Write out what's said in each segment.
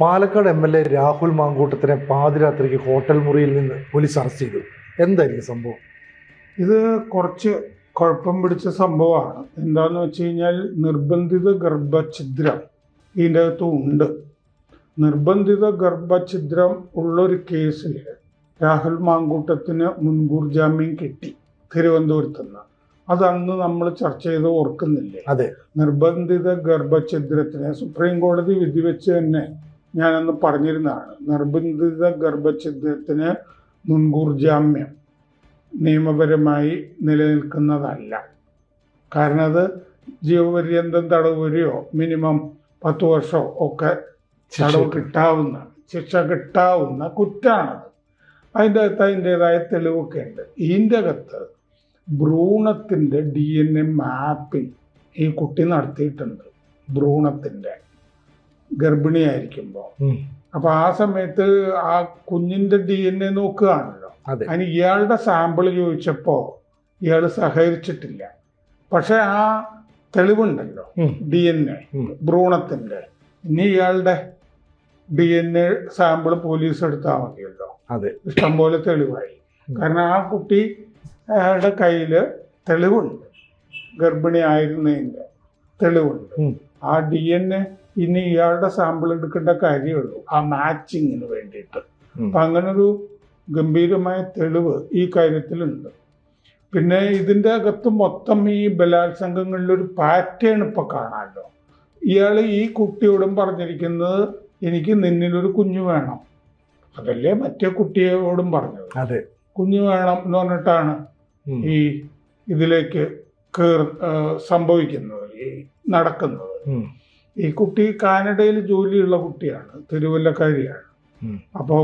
Palakkad M L A Rahul മാങ്കൂട്ടത്തിനെ പാതിരാത്രിക്ക് hotel മുറിയിൽ നിന്ന് പോലീസ് അറസ്റ്റ് ചെയ്തു. എന്തായിരിക്കും സംഭവം? ഇത് കുറച്ച് കുഴപ്പം പിടിച്ച സംഭവമാണ്. എന്താണെന്ന് വെച്ച് കഴിഞ്ഞാൽ നിർബന്ധിത ഗർഭഛിദ്രം ഇതിന്റെ അകത്ത് ഉണ്ട്. നിർബന്ധിത ഗർഭഛിദ്രം ഉള്ളൊരു കേസിൽ രാഹുൽ മാങ്കൂട്ടത്തിന് മുൻകൂർ ജാമ്യം കിട്ടി തിരുവനന്തപുരത്ത് നിന്ന്. അത് അന്ന് നമ്മൾ ചർച്ച ചെയ്ത് ഓർക്കുന്നില്ലേ? അതെ. നിർബന്ധിത ഗർഭഛിദ്രത്തിന് സുപ്രീം കോടതി വിധി വെച്ച് തന്നെ ഞാനന്ന് പറഞ്ഞിരുന്നതാണ് നിർബന്ധിത ഗർഭഛിദ്രത്തിന് മുൻകൂർ ജാമ്യം നിയമപരമായി നിലനിൽക്കുന്നതല്ല. കാരണം അത് ജീവപര്യന്തം തടവ് വരെയോ മിനിമം പത്ത് വർഷമോ ഒക്കെ തടവ് കിട്ടാവുന്ന ശിക്ഷ കിട്ടാവുന്ന കുറ്റാണത്. അതിന്റെ അകത്ത് അതിന്റെതായ തെളിവൊക്കെ ഉണ്ട്. ഇതിന്റെ അകത്ത് ഭ്രൂണത്തിന്റെ ഡി എൻ എ മാപ്പിംഗ് ഈ കുട്ടി നടത്തിയിട്ടുണ്ട്. ഭ്രൂണത്തിന്റെ. ഗർഭിണിയായിരിക്കുമ്പോൾ അപ്പൊ ആ സമയത്ത് ആ കുഞ്ഞിന്റെ ഡി എൻ എ നോക്കുകയാണല്ലോ. അതെ. അതിന് ഇയാളുടെ സാമ്പിൾ ചോദിച്ചപ്പോ ഇയാൾ സഹകരിച്ചിട്ടില്ല. പക്ഷെ ആ തെളിവുണ്ടല്ലോ. ഡി എൻ എ ഭ്രൂണത്തിന്റെ. ഇനി ഇയാളുടെ D N A sample police എടുത്താൽ മതിയല്ലോ. അതെ. ഇഷ്ടംപോലെ തെളിവായി. കാരണം ആ കുട്ടി അയാളുടെ കയ്യിൽ തെളിവുണ്ട്. ഗർഭിണി ആയിരുന്നതിന്റെ തെളിവുണ്ട് ആ ഡി എൻ എ ഇനി ഇയാളുടെ സാമ്പിൾ എടുക്കേണ്ട കാര്യമുള്ളൂ. ആ മാച്ചിങ്ങിന് വേണ്ടിയിട്ട്. അപ്പം അങ്ങനൊരു ഗംഭീരമായ തെളിവ് ഈ കാര്യത്തിലുണ്ട്. പിന്നെ ഇതിന്റെ അകത്ത് മൊത്തം ഈ ബലാത്സംഗങ്ങളിലൊരു പാറ്റേൺ ഇപ്പോൾ കാണാമല്ലോ ഇയാൾ ഈ കുട്ടിയോടും പറഞ്ഞിരിക്കുന്നത് എനിക്ക് നിന്നിലൊരു കുഞ്ഞു വേണം. അതല്ലേ മറ്റേ കുട്ടിയോടും പറഞ്ഞത്? അതെ. കുഞ്ഞു വേണം എന്ന് പറഞ്ഞിട്ടാണ് ഈ ഇതിലേക്ക് കേർ സംഭവിക്കുന്നത് ഈ നടക്കുന്നത്. ഈ കുട്ടി കാനഡയിൽ ജോലിയുള്ള കുട്ടിയാണ് തിരുവല്ലക്കാരിയാണ്. അപ്പോൾ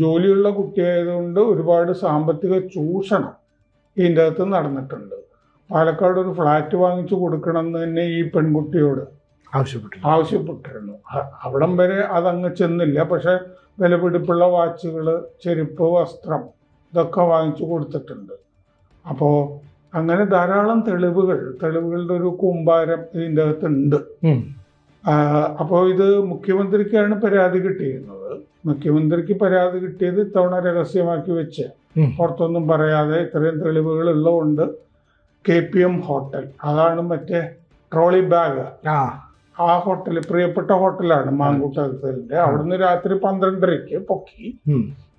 ജോലിയുള്ള കുട്ടിയായതുകൊണ്ട് ഒരുപാട് സാമ്പത്തിക ചൂഷണം ഇതിന്റെ അകത്ത് നടന്നിട്ടുണ്ട്. പാലക്കാട് ഒരു ഫ്ലാറ്റ് വാങ്ങിച്ചു കൊടുക്കണം എന്ന് തന്നെ ഈ പെൺകുട്ടിയോട് ആവശ്യപ്പെട്ടു ആവശ്യപ്പെട്ടിരുന്നു. അവിടം വരെ അതങ്ങ് ചെന്നില്ല. പക്ഷെ വിലപിടിപ്പുള്ള വാച്ചുകൾ ചെരുപ്പ് വസ്ത്രം ഇതൊക്കെ വാങ്ങിച്ചു കൊടുത്തിട്ടുണ്ട്. അപ്പോൾ അങ്ങനെ ധാരാളം തെളിവുകൾ തെളിവുകളുടെ ഒരു കൂമ്പാരം ഇതിന്റെ അകത്തുണ്ട്. അപ്പോൾ ഇത് മുഖ്യമന്ത്രിക്കാണ് പരാതി കിട്ടിയിരുന്നത്. മുഖ്യമന്ത്രിക്ക് പരാതി കിട്ടിയത് ഇത്തവണ രഹസ്യമാക്കി വെച്ച്. പുറത്തൊന്നും പറയാതെ ഇത്രയും തെളിവുകൾ ഉള്ളതുകൊണ്ട് കെ പി എം ഹോട്ടൽ അതാണ് മറ്റേ ട്രോളി ബാഗ്. ആ. ഹോട്ടൽ പ്രിയപ്പെട്ട ഹോട്ടലാണ് മാങ്കൂട്ടത്തിന്റെ അവിടുന്ന് രാത്രി പന്ത്രണ്ടരയ്ക്ക് പൊക്കി.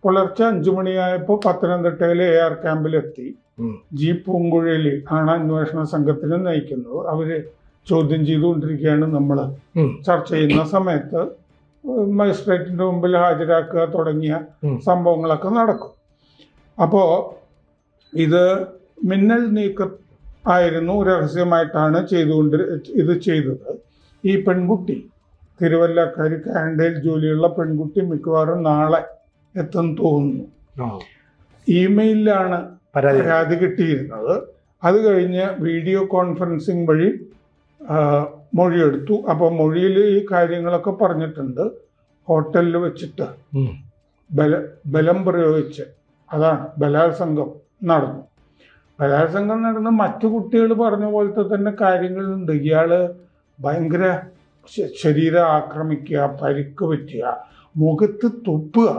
പുലർച്ചെ അഞ്ചു മണിയായപ്പോൾ പത്തനംതിട്ടയിലെ എ ആർ ക്യാമ്പിലെത്തി. ജി പൂങ്കുഴലി ആണ് അന്വേഷണ സംഘത്തിനെ നയിക്കുന്നത് അവർ ചോദ്യം ചെയ്തുകൊണ്ടിരിക്കുകയാണ് നമ്മൾ. ചർച്ച ചെയ്യുന്ന സമയത്ത് മജിസ്ട്രേറ്റിന്റെ മുമ്പിൽ ഹാജരാക്കുക തുടങ്ങിയ സംഭവങ്ങളൊക്കെ നടക്കും. അപ്പോ ഇത് മിന്നൽ നീക്ക ആയിരുന്നു രഹസ്യമായിട്ടാണ് ചെയ്തുകൊണ്ട് ഇത് ചെയ്തത്. ഈ പെൺകുട്ടി തിരുവല്ലക്കാരി കാനഡയിൽ ജോലിയുള്ള പെൺകുട്ടി മിക്കവാറും നാളെ എത്തും തോന്നുന്നു. ഇമെയിലാണ് പരാതി. പരാതി കിട്ടിയിരുന്നത് അത് കഴിഞ്ഞ് വീഡിയോ കോൺഫറൻസിങ് വഴി മൊഴിയെടുത്തു. അപ്പോൾ മൊഴിയിൽ ഈ കാര്യങ്ങളൊക്കെ പറഞ്ഞിട്ടുണ്ട്. ഹോട്ടലിൽ വെച്ചിട്ട് ബല ബലം പ്രയോഗിച്ച് അതാണ് ബലാത്സംഗം നടന്നു. ബലാത്സംഗം നടന്ന മറ്റു കുട്ടികൾ പറഞ്ഞ പോലത്തെ തന്നെ കാര്യങ്ങളുണ്ട്. ഇയാൾ ഭയങ്കര ശരീരം ആക്രമിക്കുക പരിക്ക് പറ്റുക മുഖത്ത് തുപ്പുക.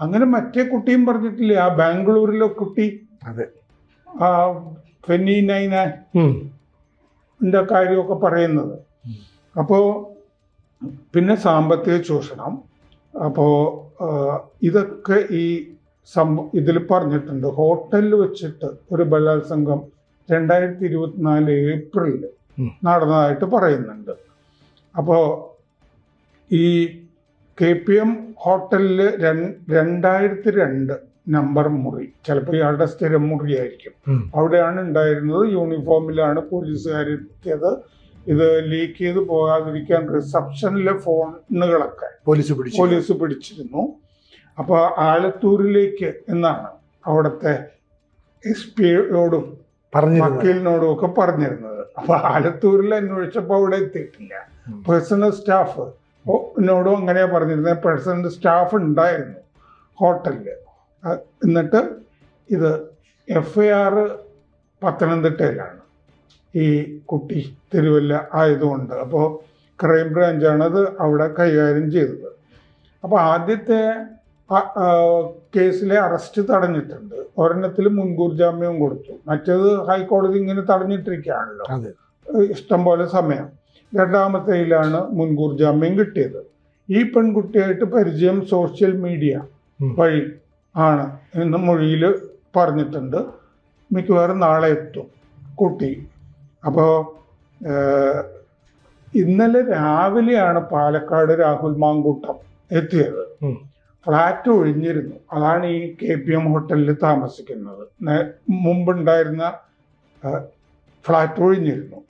അങ്ങനെ മറ്റേ കുട്ടിയും പറഞ്ഞിട്ടില്ലേ ആ ബാംഗ്ലൂരിലെ കുട്ടി അതെ. ആ ഫെന്നി. ന്റെ കാര്യമൊക്കെ പറയുന്നത്. അപ്പോ അപ്പോൾ പിന്നെ സാമ്പത്തിക ചൂഷണം. അപ്പോ ഇതൊക്കെ ഈ സംഭവം ഇതിൽ പറഞ്ഞിട്ടുണ്ട്. ഹോട്ടലിൽ വെച്ചിട്ട് ഒരു ബലാത്സംഗം രണ്ടായിരത്തി ഇരുപത്തിനാല് ഏപ്രിലിൽ. നടന്നതായിട്ട് പറയുന്നുണ്ട്. അപ്പോ ഈ കെ പി എം ഹോട്ടലിൽ രണ്ടായിരത്തി രണ്ട് നമ്പർ മുറി. ചിലപ്പോൾ ഇയാളുടെ സ്ഥിരം മുറിയായിരിക്കും. അവിടെയാണ് ഉണ്ടായിരുന്നത്. യൂണിഫോമിലാണ് പോലീസുകാരെത്തിയത്. ഇത് ലീക്ക് ചെയ്ത് പോകാതിരിക്കാൻ റിസപ്ഷനിലെ ഫോണുകളൊക്കെ പോലീസ് പിടിച്ചു. പോലീസ് പിടിച്ചിരുന്നു. അപ്പോൾ ആലത്തൂരിലേക്ക് എന്നാണ് അവിടുത്തെ എസ് പിയോടും വക്കീലിനോടും ഒക്കെ പറഞ്ഞിരുന്നത്. അപ്പൊ ആലത്തൂരിൽ അന്വേഷിച്ചപ്പോൾ അവിടെ എത്തിയിട്ടില്ല. പേഴ്സണൽ സ്റ്റാഫ് എന്നോടും അങ്ങനെയാ പറഞ്ഞിരുന്നത്. പേഴ്സണൽ സ്റ്റാഫ് ഉണ്ടായിരുന്നു ഹോട്ടലിൽ എന്നിട്ട് ഇത് എഫ് ഐ ആർ പത്തനംതിട്ടയിലാണ്. ഈ കുട്ടി തിരുവല്ല ആയതുകൊണ്ട്. അപ്പോൾ ക്രൈംബ്രാഞ്ചാണ് അത് അവിടെ കൈകാര്യം ചെയ്തത്. അപ്പോൾ ആദ്യത്തെ കേസിലെ അറസ്റ്റ് തടഞ്ഞിട്ടുണ്ട്. ഒരെണ്ണത്തിൽ മുൻകൂർ ജാമ്യവും കൊടുത്തു. മറ്റേത് ഹൈക്കോടതി ഇങ്ങനെ തടഞ്ഞിട്ടിരിക്കുകയാണല്ലോ. ഇഷ്ടംപോലെ ഇഷ്ടം പോലെ സമയം. രണ്ടാമത്തേയിലാണ് മുൻകൂർ ജാമ്യം കിട്ടിയത്. ഈ പെൺകുട്ടിയായിട്ട് പരിചയം സോഷ്യൽ മീഡിയ. വഴി ആണ് എന്ന് മൊഴിയിൽ പറഞ്ഞിട്ടുണ്ട്. മിക്കവാറും നാളെ എത്തും കുട്ടി. അപ്പോൾ ഇന്നലെ രാവിലെയാണ് പാലക്കാട് രാഹുൽ മാങ്കൂട്ടം എത്തിയത്. ഫ്ലാറ്റ് ഒഴിഞ്ഞിരുന്നു. അതാണ് ഈ കെ പി എം ഹോട്ടലിൽ താമസിക്കുന്നത്. മുമ്പുണ്ടായിരുന്ന ഫ്ലാറ്റ് ഒഴിഞ്ഞിരുന്നു.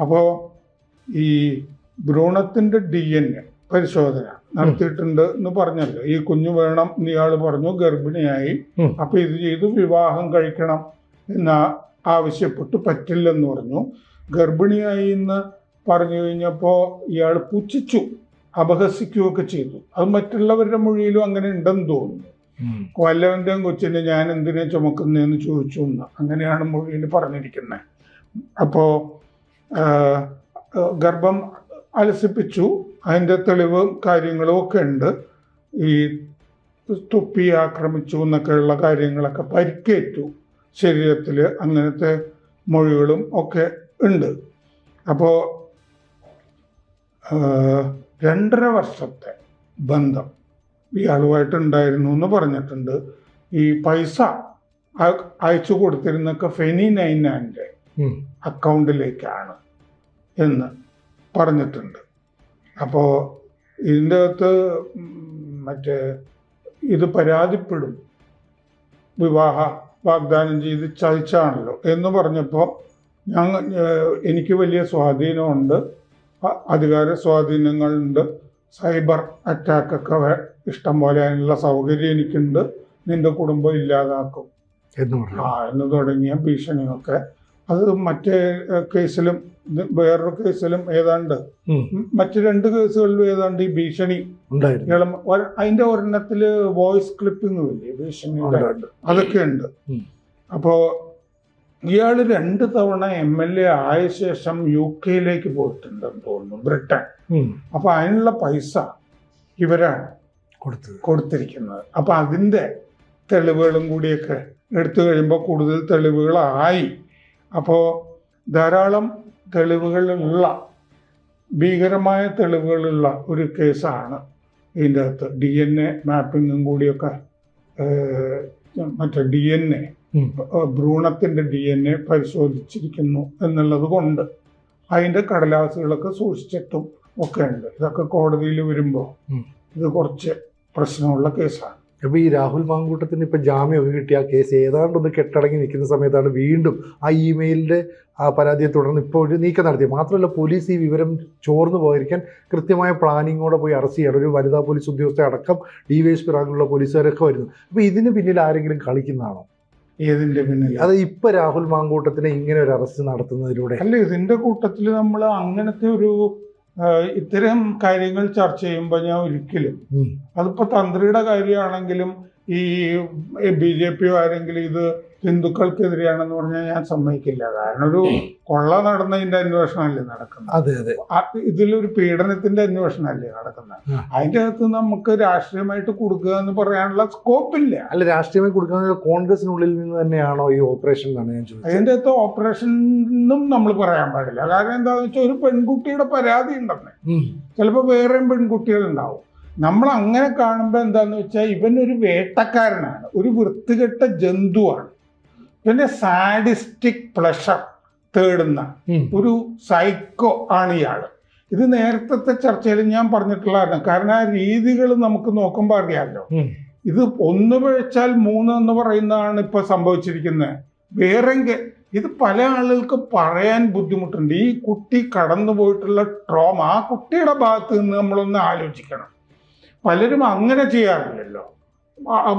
അപ്പോൾ ഈ ഭ്രൂണത്തിന്റെ ഡി എൻ എ പരിശോധന നടത്തിയിട്ടുണ്ട് എന്ന് പറഞ്ഞല്ലോ. ഈ കുഞ്ഞു വേണം എന്ന് ഇയാൾ പറഞ്ഞു ഗർഭിണിയായി. അപ്പൊ ഇത് ചെയ്ത് വിവാഹം കഴിക്കണം എന്ന് ആവശ്യപ്പെട്ട് പറ്റില്ലെന്ന് പറഞ്ഞു. ഗർഭിണിയായി എന്ന് പറഞ്ഞു കഴിഞ്ഞപ്പോൾ ഇയാൾ പുച്ഛിച്ചു അപഹസിക്കുകയൊക്കെ ചെയ്തു. അത് മറ്റുള്ളവരുടെ മൊഴിയിലും അങ്ങനെ ഉണ്ടെന്ന് തോന്നുന്നു. കൊല്ലവന്റെയും വല്ലവന്റെയും കൊച്ചിനെ ഞാൻ എന്തിനെ ചുമക്കുന്നതെന്ന് ചോദിച്ചു എന്ന്. അങ്ങനെയാണ് മൊഴിയിൽ പറഞ്ഞിരിക്കുന്നത് അപ്പോൾ ഗർഭം അലസിപ്പിച്ചു. അതിന്റെ തെളിവും കാര്യങ്ങളും ഒക്കെ ഉണ്ട്. ഈ തുപ്പി ആക്രമിച്ചു എന്നൊക്കെയുള്ള കാര്യങ്ങളൊക്കെ പരിക്കേറ്റു ശരീരത്തിൽ അങ്ങനത്തെ മൊഴികളും ഒക്കെ ഉണ്ട്. അപ്പോൾ രണ്ടര വർഷത്തെ ബന്ധം ഇയാളുമായിട്ടുണ്ടായിരുന്നു എന്ന് പറഞ്ഞിട്ടുണ്ട്. ഈ പൈസ അയ- അയച്ചു കൊടുത്തിരുന്നൊക്കെ ഫെനി നൈനാന്റെ. അക്കൗണ്ടിലേക്കാണ് എന്ന് പറഞ്ഞിട്ടുണ്ട്. അപ്പോൾ ഇതിന്റെ അകത്ത് മറ്റേ ഇത് പരാതിപ്പെടും. വിവാഹ വാഗ്ദാനം ചെയ്ത് ചതിച്ചാണല്ലോ എന്ന് പറഞ്ഞപ്പോൾ ഞങ്ങൾ എനിക്ക് വലിയ സ്വാധീനമുണ്ട്. അധികാര സ്വാധീനങ്ങളുണ്ട്. സൈബർ അറ്റാക്കൊക്കെ ഇഷ്ടം പോലെ അതിനുള്ള സൗകര്യം എനിക്കുണ്ട്. നിന്റെ കുടുംബം ഇല്ലാതാക്കും. എന്ന് പറഞ്ഞു. ആ എന്ന് തുടങ്ങിയ ഭീഷണിയൊക്കെ. അത് മറ്റേ കേസിലും വേറൊരു കേസിലും ഏതാണ്ട്. ഉം, രണ്ട് കേസുകളിലും ഏതാണ്ട് ഈ ഭീഷണി അതിന്റെ ഒരെണ്ണത്തിൽ വോയിസ് ക്ലിപ്പിംഗ് ഇല്ലേ ഭീഷണിയുടെ ഉണ്ട്. അതൊക്കെ ഉണ്ട് അപ്പോ ഇയാൾ രണ്ട് തവണ എം എൽ എ ആയ ശേഷം യു കെയിലേക്ക് പോയിട്ടുണ്ടെന്ന് തോന്നുന്നു ബ്രിട്ടൻ. അപ്പൊ അതിനുള്ള പൈസ ഇവരാണ് കൊടുത്ത് കൊടുത്തിരിക്കുന്നത്. അപ്പൊ അതിന്റെ തെളിവുകളും കൂടിയൊക്കെ എടുത്തു കഴിയുമ്പോൾ കൂടുതൽ തെളിവുകളായി. അപ്പോൾ ധാരാളം തെളിവുകളുള്ള ഭീകരമായ തെളിവുകളുള്ള ഒരു കേസാണ് ഇതിന്റെ അകത്ത്. ഡി എൻ എ മാപ്പിങ്ങും കൂടിയൊക്കെ മറ്റേ ഡി എൻ എ ഭ്രൂണത്തിന്റെ ഡി എൻ എ പരിശോധിച്ചിരിക്കുന്നു എന്നുള്ളത് കൊണ്ട് അതിന്റെ കടലാസുകളൊക്കെ സൂക്ഷിച്ചിട്ടും ഒക്കെ ഉണ്ട് ഇതൊക്കെ കോടതിയിൽ വരുമ്പോൾ ഇത് കുറച്ച് പ്രശ്നമുള്ള കേസാണ്. അപ്പൊ ഈ രാഹുൽ മാങ്കൂട്ടത്തിന് ഇപ്പോൾ ജാമ്യമൊക്കെ കിട്ടിയ ആ കേസ് ഏതാണ്ട് ഒന്ന് കെട്ടടങ്ങി നിൽക്കുന്ന സമയത്താണ് വീണ്ടും ആ ഇമെയിലിന്റെ ആ പരാതിയെ തുടർന്ന് ഇപ്പോൾ ഒരു നീക്കം നടത്തി മാത്രമല്ല പോലീസ് ഈ വിവരം ചോർന്നു പോയിരിക്കാൻ കൃത്യമായ പ്ലാനിങ്ങോടെ പോയി അറസ്റ്റ് ചെയ്യണം. ഒരു വനിതാ പോലീസ് ഉദ്യോഗസ്ഥ അടക്കം ഡി വൈ എസ് പി റാങ്കിലുള്ള പോലീസുകാരൊക്കെ വരുന്നു. അപ്പോൾ ഇതിന് പിന്നിൽ ആരെങ്കിലും കളിക്കുന്നതാണോ? ഏതിന്റെ പിന്നിൽ അത് ഇപ്പൊ രാഹുൽ മാങ്കൂട്ടത്തിനെ ഇങ്ങനെ ഒരു അറസ്റ്റ് നടത്തുന്നതിലൂടെ. അല്ല ഇതിന്റെ കൂട്ടത്തിൽ നമ്മൾ അങ്ങനത്തെ ഒരു ഇത്തരം കാര്യങ്ങൾ ചർച്ച ചെയ്യുമ്പോൾ ഞാൻ ഒരിക്കലും. അതിപ്പോ തന്ത്രിയുടെ കാര്യമാണെങ്കിലും ഈ ബി ജെ പിയോ ആരെങ്കിലും ഇത് ഹിന്ദുക്കൾക്കെതിരെയാണെന്ന് പറഞ്ഞാൽ ഞാൻ സമ്മതിക്കില്ല. കാരണം ഒരു കൊള്ള നടന്നതിന്റെ അന്വേഷണമല്ലേ നടക്കുന്നത്? അതെ അതെ. ഇതിലൊരു പീഡനത്തിന്റെ അന്വേഷണമല്ലേ നടക്കുന്നത്? അതിന്റെ അകത്ത് നമുക്ക് രാഷ്ട്രീയമായിട്ട് കൊടുക്കുക എന്ന് പറയാനുള്ള സ്കോപ്പില്ല. അല്ല രാഷ്ട്രീയമായി കൊടുക്കുക കോൺഗ്രസിനുള്ളിൽ നിന്ന് തന്നെയാണോ ഈ ഓപ്പറേഷൻ എന്നാണ് ഞാൻ ചോദിച്ചത്? അതിന്റെ അകത്ത് ഓപ്പറേഷൻ എന്നും നമ്മൾ പറയാൻ പാടില്ല. കാരണം എന്താണെന്ന് വെച്ചാൽ ഒരു പെൺകുട്ടിയുടെ പരാതി ഉണ്ടെന്ന്. ചിലപ്പോൾ വേറെയും പെൺകുട്ടികൾ ഉണ്ടാവും നമ്മൾ അങ്ങനെ കാണുമ്പോൾ എന്താണെന്ന് വെച്ചാൽ ഇവൻ ഒരു വേട്ടക്കാരനാണ്. ഒരു വൃത്തികെട്ട ജന്തുവാണ്. ഇവന്റെ സാഡിസ്റ്റിക് പ്ലഷർ തേടുന്ന ഒരു സൈക്കോ ആണ് ഇയാൾ ഇത് നേരത്തെ ചർച്ചയിൽ ഞാൻ പറഞ്ഞിട്ടുള്ളതാണ്. കാരണം ആ രീതികൾ നമുക്ക് നോക്കുമ്പോൾ അറിയാമല്ലോ ഇത് ഒന്ന് പിഴച്ചാൽ മൂന്ന് എന്ന് പറയുന്നതാണ് ഇപ്പൊ സംഭവിച്ചിരിക്കുന്നത് വേറെങ്കിൽ ഇത് പല ആളുകൾക്ക് പറയാൻ ബുദ്ധിമുട്ടുണ്ട്. ഈ കുട്ടി കടന്നു പോയിട്ടുള്ള ട്രോമ ആ കുട്ടിയുടെ ഭാഗത്ത് നിന്ന് നമ്മളൊന്ന് ആലോചിക്കണം. പലരും അങ്ങനെ ചെയ്യാറില്ലല്ലോ.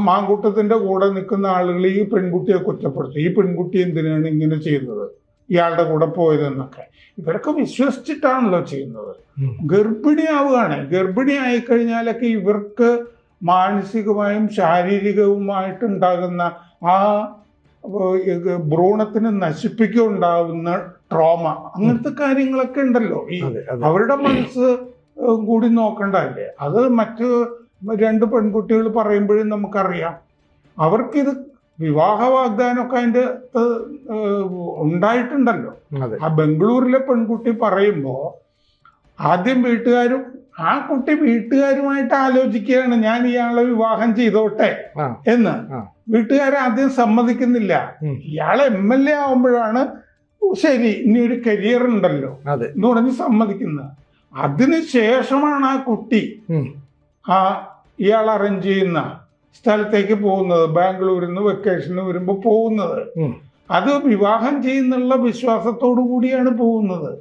മാങ്കൂട്ടത്തിന്റെ കൂടെ നിൽക്കുന്ന ആളുകൾ ഈ പെൺകുട്ടിയെ കുറ്റപ്പെടുത്തും. ഈ പെൺകുട്ടി എന്തിനാണ് ഇങ്ങനെ ചെയ്യുന്നത്? ഇയാളുടെ കൂടെ പോയതെന്നൊക്കെ. ഇവരൊക്കെ വിശ്വസിച്ചിട്ടാണല്ലോ ചെയ്യുന്നത്. ഗർഭിണിയാവുകയാണ്. ഗർഭിണി ആയിക്കഴിഞ്ഞാലൊക്കെ ഇവർക്ക് മാനസികമായും ശാരീരികവുമായിട്ടുണ്ടാകുന്ന ആ ഭ്രൂണത്തിന് നശിപ്പിക്കുണ്ടാവുന്ന ട്രോമ അങ്ങനത്തെ കാര്യങ്ങളൊക്കെ ഉണ്ടല്ലോ. ഈ അവരുടെ മനസ്സ് കൂടി നോക്കണ്ടല്ലേ അത് മറ്റ് രണ്ട് പെൺകുട്ടികൾ പറയുമ്പോഴും നമുക്കറിയാം. അവർക്കിത് വിവാഹ വാഗ്ദാനമൊക്കെ അതിന്റെ ഉണ്ടായിട്ടുണ്ടല്ലോ. ആ ബംഗളൂരിലെ പെൺകുട്ടി പറയുമ്പോൾ ആദ്യം വീട്ടുകാരും ആ കുട്ടി വീട്ടുകാരുമായിട്ട് ആലോചിക്കുകയാണ് ഞാൻ ഇയാളെ വിവാഹം ചെയ്തോട്ടെ എന്ന്. വീട്ടുകാരാദ്യം സമ്മതിക്കുന്നില്ല. ഇയാൾ എം എൽ എ ആവുമ്പോഴാണ് ശരി ഇനി ഒരു കരിയർ ഉണ്ടല്ലോ എന്ന് പറഞ്ഞ് സമ്മതിക്കുന്നത്. അതിന് ശേഷമാണ് ആ കുട്ടി ആ ഇയാൾ അറേഞ്ച് ചെയ്യുന്ന സ്ഥലത്തേക്ക് പോകുന്നത് ബാംഗ്ലൂരിൽ നിന്ന് വെക്കേഷന് വരുമ്പോൾ പോകുന്നത്. അത് വിവാഹം ചെയ്യുന്നുള്ള വിശ്വാസത്തോടു കൂടിയാണ് പോകുന്നത്.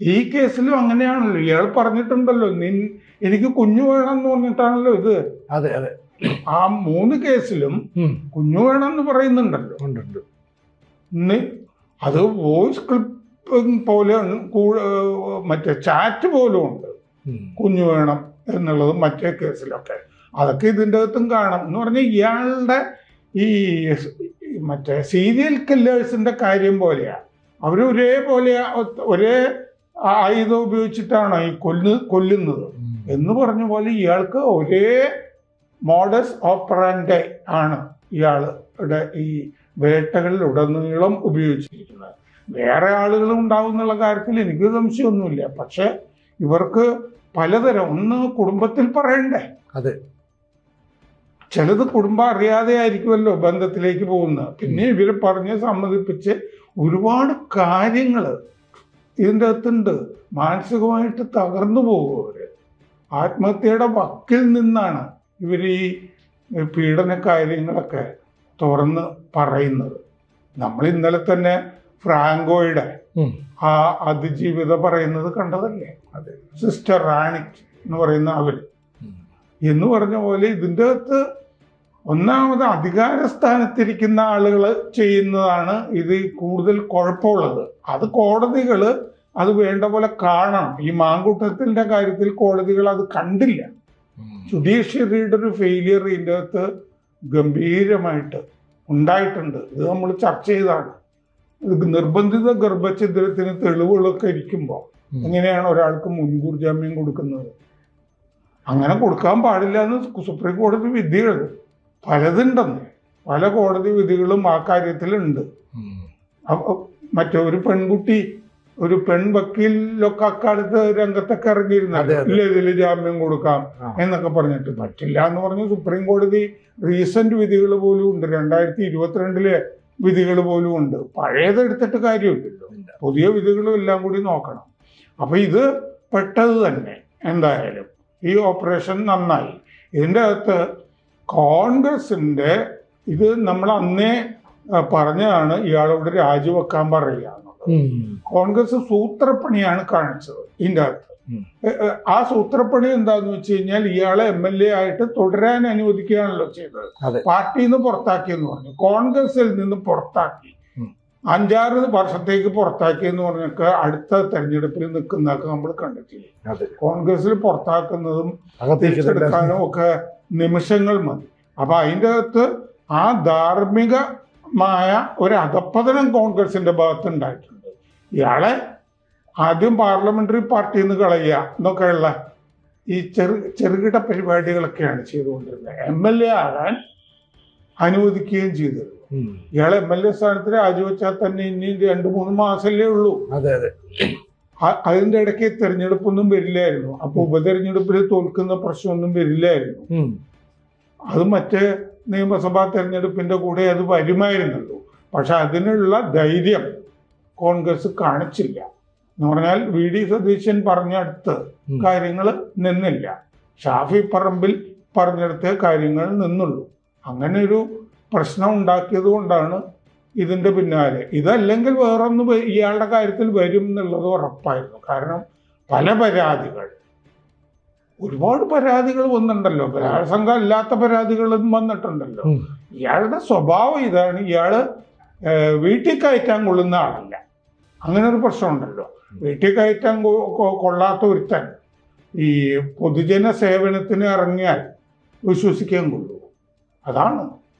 ഈ കേസിലും അങ്ങനെയാണല്ലോ. ഇയാൾ പറഞ്ഞിട്ടുണ്ടല്ലോ നിൻ എനിക്ക് കുഞ്ഞു വേണം എന്ന് പറഞ്ഞിട്ടാണല്ലോ ഇത്. അതെ അതെ. ആ മൂന്ന് കേസിലും. കുഞ്ഞു വേണം എന്ന് പറയുന്നുണ്ടല്ലോ അത് വോയിസ് ക്ലിപ്പ് പോലെ. മറ്റേ ചാറ്റ് പോലും ഉണ്ട്. കുഞ്ഞു വേണം എന്നുള്ളത് മറ്റേ കേസിലൊക്കെ. അതൊക്കെ ഇതിന്റെ അകത്തും കാണാം. എന്ന് പറഞ്ഞാൽ ഇയാളുടെ ഈ മറ്റേ സീരിയൽ കില്ലേഴ്സിന്റെ കാര്യം പോലെയാ. അവർ ഒരേപോലെ ഒരേ ആയുധം ഉപയോഗിച്ചിട്ടാണ് ഈ കൊല്ല് കൊല്ലുന്നത്? എന്ന് പറഞ്ഞ പോലെ ഇയാൾക്ക് ഒരേ മോഡസ് ഓപ്പറാൻഡെ ആണ് ഇയാളുടെ ഈ വേട്ടകളിൽ ഉടനീളം ഉപയോഗിച്ചിരിക്കുന്നത്. വേറെ ആളുകളും ഉണ്ടാവും എന്നുള്ള കാര്യത്തിൽ എനിക്ക് സംശയമൊന്നുമില്ല. പക്ഷെ ഇവർക്ക് പലതരം ഒന്ന് കുടുംബത്തിൽ പറയണ്ടേ? അതെ. ചിലത് കുടുംബം അറിയാതെ ആയിരിക്കുമല്ലോ ബന്ധത്തിലേക്ക് പോകുന്നത്. പിന്നെ ഇവരെ പറഞ്ഞ് സമ്മതിപ്പിച്ച് ഒരുപാട് കാര്യങ്ങൾ ഇതിന്റെ അകത്തുണ്ട്. മാനസികമായിട്ട് തകർന്നു പോകും ആത്മഹത്യയുടെ വക്കിൽ നിന്നാണ് ഇവർ ഈ പീഡന കാര്യങ്ങളൊക്കെ തുറന്ന് പറയുന്നത്. നമ്മൾ ഇന്നലെ തന്നെ ഫ്രാങ്കോയുടെ ആ അതിജീവിത പറയുന്നത് കണ്ടതല്ലേ? അതെ സിസ്റ്റർ റാണിക് എന്ന് പറയുന്ന അവർ എന്ന് പറഞ്ഞ പോലെ ഇതിന്റെ അകത്ത് ഒന്നാമത് അധികാര സ്ഥാനത്തിരിക്കുന്ന ആളുകൾ ചെയ്യുന്നതാണ് ഇത് കൂടുതൽ കുഴപ്പമുള്ളത്. അത് കോടതികൾ അത് വേണ്ട പോലെ കാണണം. ഈ മാങ്കൂട്ടത്തിന്റെ കാര്യത്തിൽ കോടതികൾ അത് കണ്ടില്ല. ജുഡീഷ്യറിയുടെ ഒരു ഫെയിലിയർ ഇതിന്റെ അകത്ത് ഗംഭീരമായിട്ട് ഉണ്ടായിട്ടുണ്ട്. ഇത് നമ്മൾ ചർച്ച ചെയ്തതാണ്. ഇത് നിർബന്ധിത ഗർഭഛിദ്രത്തിന് തെളിവുകളൊക്കെ ഇരിക്കുമ്പോൾ. എങ്ങനെയാണ് ഒരാൾക്ക് മുൻകൂർ ജാമ്യം കൊടുക്കുന്നത്? അങ്ങനെ കൊടുക്കാൻ പാടില്ല എന്ന് സുപ്രീം കോടതി വിധികൾ പലതുണ്ടെന്ന്. പല കോടതി വിധികളും ആ കാര്യത്തിലുണ്ട്. മറ്റേ ഒരു പെൺകുട്ടി ഒരു പെൺ വക്കീലൊക്കെ അക്കാലത്ത് രംഗത്തൊക്കെ ഇറങ്ങിയിരുന്നു. ഇല്ല ഇതിൽ ജാമ്യം കൊടുക്കാം എന്നൊക്കെ പറഞ്ഞിട്ട്. പറ്റില്ല എന്ന് പറഞ്ഞ് സുപ്രീം കോടതി റീസെന്റ് വിധികൾ പോലും ഉണ്ട്. രണ്ടായിരത്തി ഇരുപത്തിരണ്ടിലെ വിധികൾ പോലും ഉണ്ട്. പഴയത് എടുത്തിട്ട് കാര്യമില്ലല്ലോ. പുതിയ വിധികളും എല്ലാം കൂടി നോക്കണം. അപ്പൊ ഇത് പെട്ടത് തന്നെ എന്തായാലും. ഈ ഓപ്പറേഷൻ നന്നായി. ഇതിന്റെ അകത്ത് കോൺഗ്രസിന്റെ ഇത് നമ്മൾ അന്നേ പറഞ്ഞതാണ് ഇയാളോട് രാജിവെക്കാൻ പറയുക എന്നുള്ളത്. കോൺഗ്രസ് സൂത്രപ്പണിയാണ് കാണിച്ചത് ഇതിന്റെ അകത്ത്. ആ സൂത്രപ്പണി എന്താന്ന് വെച്ച് കഴിഞ്ഞാൽ ഇയാളെ എം എൽ എ ആയിട്ട് തുടരാൻ അനുവദിക്കുകയാണല്ലോ ചെയ്തത്. പാർട്ടിയിൽ നിന്ന് പുറത്താക്കിയെന്ന് പറഞ്ഞു. കോൺഗ്രസിൽ നിന്ന് പുറത്താക്കി. അഞ്ചാറ് വർഷത്തേക്ക് പുറത്താക്കി എന്ന് പറഞ്ഞൊക്കെ അടുത്ത തെരഞ്ഞെടുപ്പിൽ നിൽക്കുന്നതൊക്കെ നമ്മൾ കണ്ടിട്ടില്ല? കോൺഗ്രസിൽ പുറത്താക്കുന്നതും തിരിച്ചെടുക്കാനും ഒക്കെ നിമിഷങ്ങൾ മതി. അപ്പൊ അതിന്റെ അകത്ത് ആ ധാർമ്മികമായ ഒരു അധപ്പതനം കോൺഗ്രസിന്റെ ഭാഗത്ത് ഉണ്ടായിട്ടുണ്ട് ഇയാളെ ആദ്യം പാർലമെന്ററി പാർട്ടിയിൽ നിന്ന് കളയുക എന്നൊക്കെയുള്ള ഈ ചെറു ചെറുകിട പരിപാടികളൊക്കെയാണ് ചെയ്തുകൊണ്ടിരുന്നത്. എം എൽ എ ആകാൻ അനുവദിക്കുകയും ചെയ്തിരുന്നു. ഇയാൾ എം എൽ എ സ്ഥാനത്ത് രാജിവെച്ചാൽ തന്നെ ഇനി രണ്ട് മൂന്ന് മാസല്ലേ ഉള്ളൂ. അതെ അതെ. അതിന്റെ ഇടയ്ക്ക് തെരഞ്ഞെടുപ്പൊന്നും വരില്ലായിരുന്നു. അപ്പൊ ഉപതെരഞ്ഞെടുപ്പിൽ തോൽക്കുന്ന പ്രശ്നമൊന്നും വരില്ലായിരുന്നു. അത് മറ്റേ നിയമസഭാ തെരഞ്ഞെടുപ്പിന്റെ കൂടെ അത് വരുമായിരുന്നുള്ളൂ. പക്ഷെ അതിനുള്ള ധൈര്യം കോൺഗ്രസ് കാണിച്ചില്ല. എന്ന് പറഞ്ഞാൽ വി ഡി സതീശൻ പറഞ്ഞടുത്ത് കാര്യങ്ങൾ നിന്നില്ല. ഷാഫി പറമ്പിൽ പറഞ്ഞെടുത്ത കാര്യങ്ങൾ നിന്നുള്ളൂ. അങ്ങനെ ഒരു പ്രശ്നം ഉണ്ടാക്കിയത് കൊണ്ടാണ് ഇതിന്റെ പിന്നാലെ. ഇതല്ലെങ്കിൽ വേറൊന്ന് ഇയാളുടെ കാര്യത്തിൽ വരും എന്നുള്ളത് ഉറപ്പായിരുന്നു. കാരണം പല പരാതികൾ. ഒരുപാട് പരാതികൾ വന്നിട്ടുണ്ടല്ലോ. ബലാത്സംഗം അല്ലാത്ത പരാതികളും വന്നിട്ടുണ്ടല്ലോ. ഇയാളുടെ സ്വഭാവം ഇതാണ്. ഇയാൾ വീട്ടിൽ കയറ്റാൻ കൊള്ളുന്ന ആളല്ല. അങ്ങനെ ഒരു പ്രശ്നമുണ്ടല്ലോ. വീട്ടിൽ കയറ്റാൻ കൊള്ളാത്ത ഒരുത്തൻ ഈ പൊതുജന സേവനത്തിന് ഇറങ്ങിയാൽ വിശ്വസിക്കാൻ കൊള്ളൂ. അതാണ്.